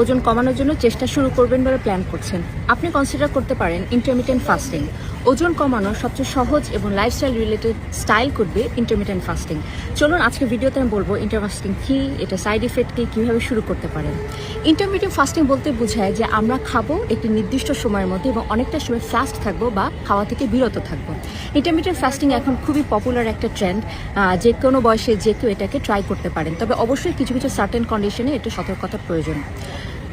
ওজন কমানোর জন্য চেষ্টা শুরু করবেন বলে প্ল্যান করছেন। আপনি কনসিডার করতে পারেন ইন্টারমিডিয়েন্ট ফাস্টিং ওজন কমানোর সবচেয়ে সহজ এবং লাইফস্টাইল রিলেটেড স্টাইল করবে ইন্টারমিডিয়েন্ট ফাস্টিং চলুন আজকে ভিডিওতে আমি বলব ইন্টারফাস্টিং কী, এটা সাইড ইফেক্ট কী, কীভাবে শুরু করতে পারেন। ইন্টারমিডিয়েন্ট ফাস্টিং বলতে বোঝায় যে আমরা খাব একটি নির্দিষ্ট সময়ের মধ্যে এবং অনেকটা সময় ফাস্ট থাকব বা খাওয়া থেকে বিরত থাকব। ইন্টারমিডিয়েন্ট ফাস্টিং এখন খুবই পপুলার একটা ট্রেন্ড যে কোনো বয়সে যে কেউ এটাকে ট্রাই করতে পারেন। তবে অবশ্যই কিছু কিছু সার্টেন কন্ডিশনে এটা সতর্কতার প্রয়োজন।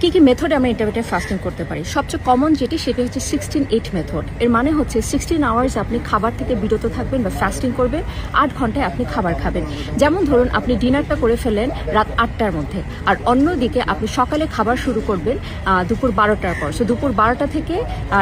কী কী মেথডে আমরা ইন্টারমিডিয়েট ফাস্টিং করতে পারি? সবচেয়ে কমন যেটি, সেটি হচ্ছে সিক্সটিন এইট মেথড এর মানে হচ্ছে সিক্সটিন আওয়ার্স আপনি খাবার থেকে বিরত থাকবেন বা ফাস্টিং করবেন, আট ঘন্টায় আপনি খাবার খাবেন। যেমন ধরুন, আপনি ডিনারটা করে ফেলেন রাত আটটার মধ্যে, আর অন্যদিকে আপনি সকালে খাবার শুরু করবেন দুপুর বারোটার পর। সো দুপুর বারোটা থেকে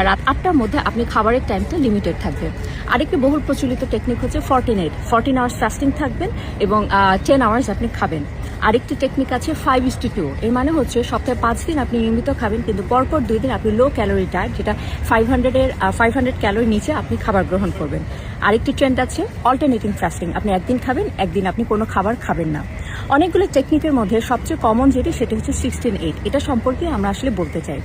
রাত আটটার মধ্যে আপনি খাবারের টাইমটা লিমিটেড থাকবে আরেকটি বহুল প্রচলিত টেকনিক হচ্ছে fourteen eight fourteen hours fasting থাকবেন এবং টেন আওয়ার্স আপনি খাবেন। আরেকটি টেকনিক আছে ফাইভ ইস টু টু এর মানে হচ্ছে সপ্তাহে পাঁচ দিন আপনি নিয়মিত খাবেন, কিন্তু পরপর দুই দিন আপনি লো ক্যালোরি ডায়েট যেটা ফাইভ হান্ড্রেডের ফাইভ হান্ড্রেড ক্যালোরি নিচে আপনি খাবার গ্রহণ করবেন। আরেকটি ট্রেন্ড আছে অল্টারনেটিং ফাস্টিং আপনি একদিন খাবেন, একদিন আপনি কোনো খাবার খাবেন না। অনেকগুলো টেকনিকের মধ্যে সবচেয়ে কমন যেটি, সেটা হচ্ছে সিক্সটিন এইট এটা সম্পর্কে আমরা আসলে বলতে চাই।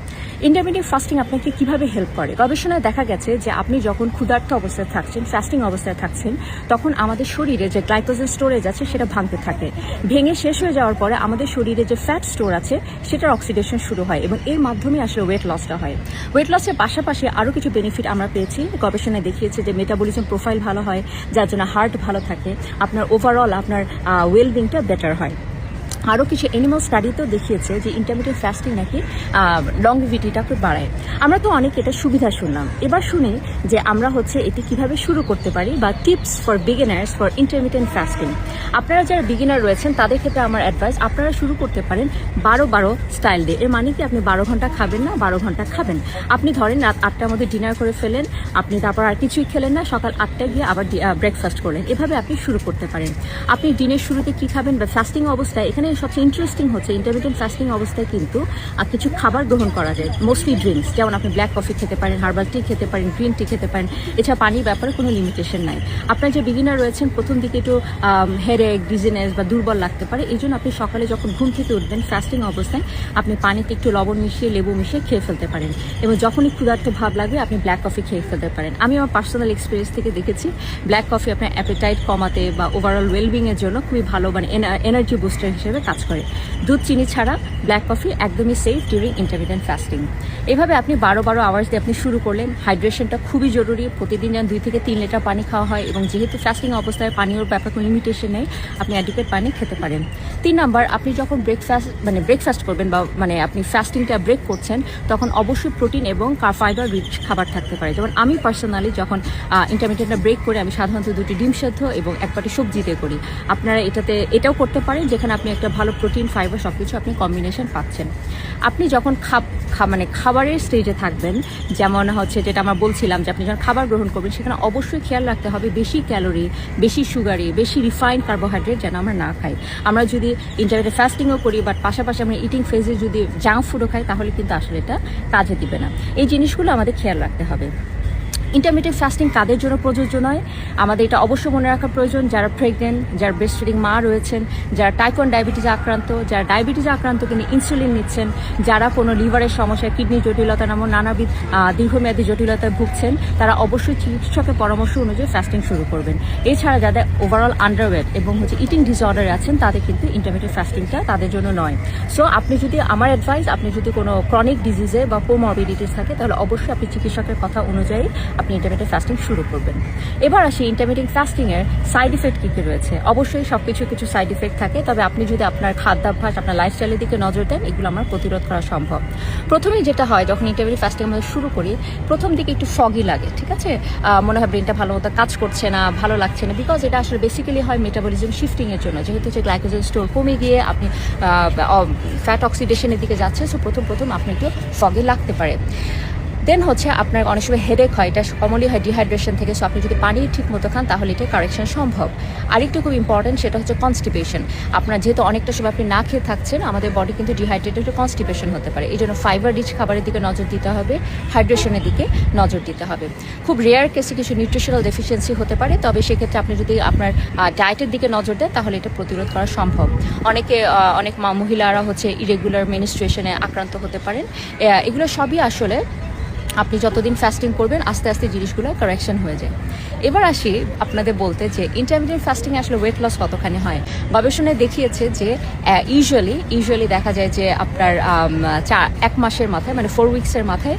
ইন্টারমিডিয়েট ফাস্টিং আপনাকে কীভাবে হেল্প করে? গবেষণায় দেখা গেছে যে আপনি যখন ক্ষুধার্ত অবস্থায় থাকছেন ফাস্টিং অবস্থায় থাকছেন, তখন আমাদের শরীরে যে গ্লাইকোজেন স্টোরেজ আছে, সেটা ভাঙতে থাকে। ভেঙে শেষ হয়ে যাওয়ার পরে আমাদের শরীরে যে ফ্যাট স্টোর আছে, সেটার অক্সিডেশন শুরু হয় এবং এর মাধ্যমে আসলে ওয়েট লসটা হয়। ওয়েট লসের পাশাপাশি আরও কিছু বেনিফিট আমরা পেয়েছি। গবেষণায় দেখিয়েছে যে মেটাবলিজম প্রোফাইল ভালো হয়, যার জন্য হার্ট ভালো থাকে। আপনার ওভারঅল আপনার ওয়েলবিংটা বেটার হয়। আরও কিছু এনিমাল স্টাডিতেও দেখিয়েছে যে ইন্টারমিডিয়েট ফাস্টিং নাকি লংভিটিটাকে বাড়ায়। আমরা তো অনেক এটা সুবিধা শুনলাম। এবার শুনি যে আমরা হচ্ছে এটি কীভাবে শুরু করতে পারি বা tips for beginners for intermittent fasting আপনারা যারা বিগিনার রয়েছেন, তাদের ক্ষেত্রে আমার অ্যাডভাইস আপনারা শুরু করতে পারেন বারো বারো স্টাইল দিয়ে। এর মানে কি আপনি বারো ঘণ্টা খাবেন না, বারো ঘণ্টা খাবেন? আপনি ধরেন রাত আটটার মধ্যে ডিনার করে ফেলেন, আপনি তারপর আর কিছুই খেলেন না, সকাল আটটায় গিয়ে আবার ব্রেকফাস্ট করলেন। এভাবে আপনি শুরু করতে পারেন। আপনি দিনের শুরুতে কি খাবেন বা ফাস্টিং অবস্থায়, এখানে সবচেয়ে ইন্টারেস্টিং হচ্ছে ইন্টারমিডিয়েন্ট ফাস্টিং অবস্থায় কিন্তু কিছু খাবার গ্রহণ করা যায়। মোস্টলি ড্রিঙ্কস যেমন আপনি ব্ল্যাক কফি খেতে পারেন হার্বাল টি খেতে পারেন গ্রিন টি খেতে পারেন। এছাড়া পানির ব্যাপারে কোনো লিমিটেশন নাই। আপনার যে বিগিনার রয়েছেন, প্রথম দিকে একটু হেডেক ডিজিনেস বা দুর্বল লাগতে পারে। এই জন্য আপনি সকালে যখন ঘুম থেকে উঠবেন ফাস্টিং অবস্থায় আপনি পানিতে একটু লবণ মিশিয়ে, লেবু মিশিয়ে খেয়ে ফেলতে পারেন। এবং যখনই ক্ষুধার্ত ভাব লাগবে আপনি ব্ল্যাক কফি খেয়ে ফেলতে পারেন। আমি আমার পার্সোনাল এক্সপিরিয়েন্স থেকে দেখেছি ব্ল্যাক কফি আপনার অ্যাপেটাইট কমাতে বা ওভারঅল ওয়েলবিং এর জন্য খুবই ভালো মানে এনার্জি বুস্টার হিসেবে কাজ করে। দুধ, চিনি ছাড়া ব্ল্যাক কফি একদমই সেফ ডিউরিং ইন্টারমিডিয়েন্ট ফাস্টিং এভাবে আপনি বারো বারো আওয়ার্স দিয়ে আপনি শুরু করলেন। হাইড্রেশনটা খুবই জরুরি। প্রতিদিন যেন দুই থেকে তিন লিটার পানি খাওয়া হয় এবং যেহেতু ফাস্টিং অবস্থায় পানীয়র ব্যাপারে কোনো লিমিটেশন নেই, আপনি অ্যাডিকেট পানি খেতে পারেন। তিন নাম্বার, আপনি যখন ব্রেকফাস্ট মানে ব্রেকফাস্ট করবেন বা মানে আপনি ফাস্টিংটা ব্রেক করছেন, তখন অবশ্যই প্রোটিন এবং ফাইবার রিচ খাবার থাকতে পারে। যেমন আমি পার্সোনালি যখন ইন্টারমিডিয়েটটা ব্রেক করে আমি সাধারণত দুটি ডিম সেদ্ধ এবং এক পাটি সবজি দিয়ে করি। আপনারা এটাতে, এটাও করতে পারেন। যেখানে আপনি একটা ভালো প্রোটিন ফাইবার সব কিছু আপনি কম্বিনেশন পাচ্ছেন। আপনি যখন খাব, খা- মানে খাবারের স্টেজে থাকবেন, যেমন হচ্ছে যেটা আমরা বলছিলাম যে আপনি যখন খাবার গ্রহণ করবেন, সেখানে অবশ্যই খেয়াল রাখতে হবে বেশি ক্যালোরি বেশি সুগারি বেশি রিফাইন্ড কার্বোহাইড্রেট যেন আমরা না খাই। আমরা যদি ইন্টারনেটে ফাস্টিংও করি বাট পাশাপাশি আমরা ইটিং ফেজে যদি জাঙ্ক ফুডও খাই, তাহলে কিন্তু আসলে এটা কাজে দিবে না। এই জিনিসগুলো আমাদের খেয়াল রাখতে হবে। ইন্টারমিডিয়েট ফাস্টিং কাদের জন্য প্রযোজ্য নয়? আমাদের এটা অবশ্যই মনে রাখা প্রয়োজন, যারা প্রেগনেন্ট যারা ব্রেস্ট মা রয়েছেন, যারা টাইকন ডায়াবেটিস আক্রান্ত, যারা ডায়াবেটিস আক্রান্ত কিন্তু ইনসুলিন নিচ্ছেন, যারা কোনো লিভারের সমস্যা কিডনি জটিলতা নামক নানাবিধ দীর্ঘমেয়াদী জটিলতায় ভুগছেন, তারা অবশ্যই চিকিৎসকের পরামর্শ অনুযায়ী ফাস্টিং শুরু করবেন। এছাড়া যাদের ওভারঅল আন্ডারওয়েট এবং হচ্ছে ইটিং ডিসঅর্ডার আছেন, তাদের কিন্তু ইন্টারমিডিয়েট ফাস্টিংটা তাদের জন্য নয়। সো আপনি যদি, আমার অ্যাডভাইস আপনি যদি কোনো ক্রনিক ডিজিজে বা কোমরবিডিটিস থাকে, তাহলে অবশ্যই আপনি চিকিৎসকের কথা অনুযায়ী আপনি ইন্টারমিডিয়েট ফাস্টিং শুরু করবেন। এবার আসি ইন্টারমিডিয়েট ফাস্টিং এর সাইড ইফেক্ট কী কী রয়েছে? অবশ্যই সব কিছু কিছু সাইড ইফেক্ট থাকে, তবে আপনি যদি আপনার খাদ্যাভ্যাস, আপনার লাইফস্টাইলের দিকে নজর দেন, এগুলো আমার প্রতিরোধ করা সম্ভব। প্রথমেই যেটা হয়, যখন ইন্টারমিডিয়েট ফাস্টিং আমরা শুরু করি, প্রথম দিকে একটু ফগি লাগে, ঠিক আছে? মনে হয় ব্রেনটা ভালো মতো কাজ করছে না, ভালো লাগছে না বিকজ এটা আসলে বেসিক্যালি হয় মেটাবলিজম শিফটিং এর জন্য। যেহেতু হচ্ছে গ্লাইকোজেন স্টোর কমে গিয়ে আপনি ফ্যাট অক্সিডেশনের দিকে যাচ্ছে সো প্রথম প্রথম আপনি একটু ফগি লাগতে পারে। দেন হচ্ছে আপনার অনেক সময় হেডেক হয়, এটা কমনলি হয় ডিহাইড্রেশন থেকে। সো আপনি যদি পানি ঠিক মতো খান, তাহলে এটা কারেকশন সম্ভব। আরেকটু খুব ইম্পর্টেন্ট সেটা হচ্ছে কনস্টিপেশন আপনার যেহেতু অনেকটা সময় আপনি না খেয়ে থাকছেন, আমাদের বডি কিন্তু ডিহাইড্রেটেড কনস্টিপেশন হতে পারে। এই জন্য ফাইবার রিচ খাবারের দিকে নজর দিতে হবে হাইড্রেশনের দিকে নজর দিতে হবে। খুব রেয়ার কেসে কিছু নিউট্রিশনাল ডেফিসিয়েন্সি হতে পারে, তবে সেক্ষেত্রে আপনি যদি আপনার ডায়েটের দিকে নজর দেন, তাহলে এটা প্রতিরোধ করা সম্ভব। অনেকে অনেক মহিলারা হচ্ছে ইরেগুলার মেনিস্ট্রেশনে আক্রান্ত হতে পারেন। এগুলো সবই আসলে আপনি যতদিন ফাস্টিং করবেন আস্তে আস্তে জিনিসগুলো কারেকশন হয়ে যায়। এবার আসি আপনাদের বলতে যে ইন্টারমিডিয়েট ফাস্টিং আসলে ওয়েট লস কতখানি হয়। গবেষণায় দেখিয়েছে যে ইউজুয়ালি ইউজুয়ালি দেখা যায় যে আপনার আম, চা- এক মাসের মাথায় মানে ফোর উইক্সের মাথায়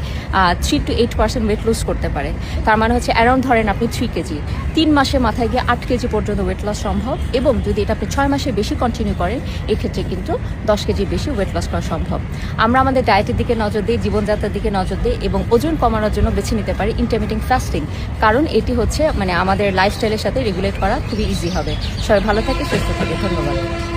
three two eight percent weight loss করতে পারে। তার মানে হচ্ছে অ্যারাউন্ড ধরেন আপনি থ্রি কেজি তিন মাসের মাথায় গিয়ে আট কেজি পর্যন্ত ওয়েট লস সম্ভব এবং যদি এটা আপনি ছয় মাসের বেশি কন্টিনিউ করেন এক্ষেত্রে কিন্তু দশ কেজি বেশি ওয়েট লস করা সম্ভব। আমরা আমাদের ডায়েটের দিকে নজর দিই জীবনযাত্রার দিকে নজর দিই এবং ওজন কমানোর জন্য বেছে নিতে পারি ইন্টারমিডিং ফাস্টিং কারণ এটি হচ্ছে মানে আমাদের লাইফস্টাইলের সাথে রেগুলেট করা খুবই ইজি হবে। সবাই ভালো থাকে, সুস্থ থাকে। ধন্যবাদ।